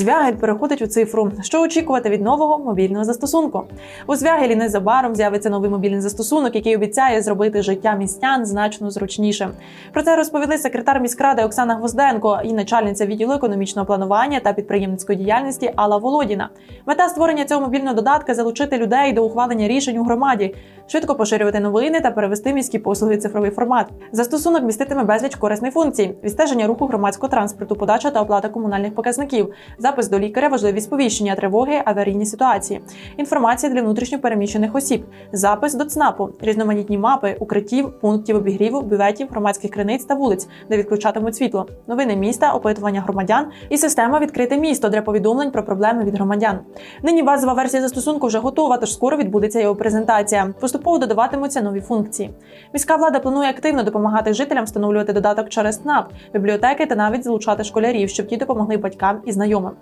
Звягель переходить у цифру. Що очікувати від нового мобільного застосунку? У Звягелі незабаром з'явиться новий мобільний застосунок, який обіцяє зробити життя містян значно зручніше. Про це розповіли секретар міськради Оксана Гвозденко і начальниця відділу економічного планування та підприємницької діяльності Алла Володіна. Мета створення цього мобільного додатка залучити людей до ухвалення рішень у громаді, швидко поширювати новини та перевести міські послуги в цифровий формат. Застосунок міститиме безліч корисних функцій: відстеження руху громадського транспорту, подача та оплата комунальних показників, запис до лікаря, важливі сповіщення, тривоги, аварійні ситуації, інформація для внутрішньопереміщених осіб, запис до ЦНАПу, різноманітні мапи, укриттів, пунктів обігріву, бюветів, громадських криниць та вулиць, де відключатимуть світло, новини міста, опитування громадян і система відкрите місто для повідомлень про проблеми від громадян. Нині базова версія застосунку вже готова, тож скоро відбудеться його презентація. Поступово додаватимуться нові функції. Міська влада планує активно допомагати жителям встановлювати додаток через ЦНАП, бібліотеки та навіть залучати школярів, щоб ті допомогли батькам і знайомим.